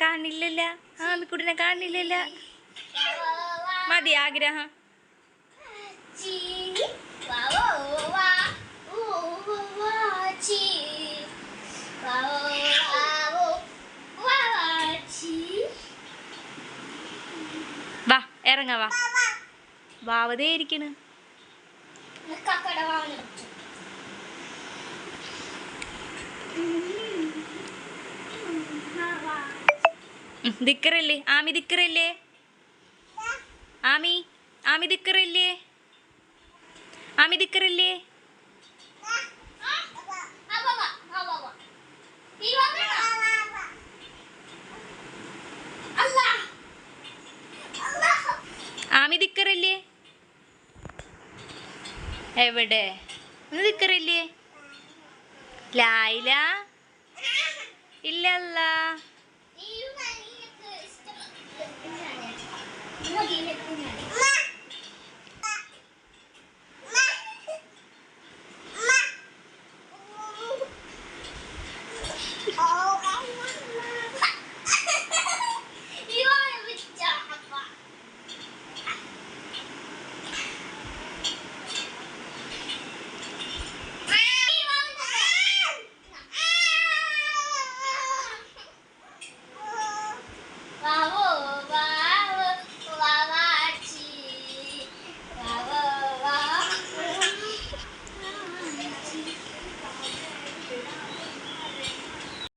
കാണില്ലല്ല. ആമിക്കുട്ടിനെ കാണില്ലല്ല. മതി ആഗ്രഹം. വാ ഇറങ്ങ വാ. വാവതേ ഇരിക്കണ്. ഉം, ദിക്കറല്ലേ? ആമി ദിക്കറല്ലേ? ആമി ആമി ദിക്കറല്ലേ? ആമി ദിക്കറല്ലേ? ആമി ദിക്കറല്ലേ? എവിടെ? ഒന്ന് ദിക്കറല്ലേ? ലായില? ഇല്ലല്ല. Ini lagi?